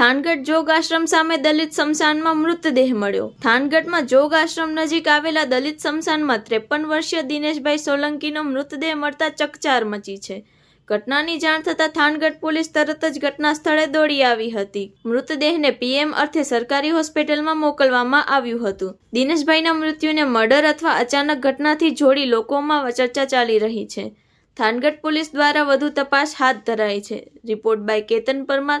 થાનગઢ જોગ આશ્રમ સામે દલિત સ્મશાનમાં મૃતદેહ મળ્યો. થાનગઢમાં જોગ આશ્રમ નજીક આવેલા દલિત સ્મશાનમાં ત્રેપન વર્ષીય દિનેશભાઈ સોલંકીનો મૃતદેહ મળતા ચકચાર મચી છે. ઘટનાની જાણ થતાં થાનગઢ પોલીસ તરત જ ઘટના સ્થળે દોડી આવી હતી. મૃતદેહને પીએમ અર્થે સરકારી હોસ્પિટલમાં મોકલવામાં આવ્યું હતું. દિનેશભાઈના મૃત્યુને મર્ડર અથવા અચાનક ઘટનાથી જોડી લોકોમાં ચર્ચા ચાલી રહી છે. થાનગઢ પોલીસ દ્વારા વધુ તપાસ હાથ ધરાઈ છે. Report by Ketan Parmar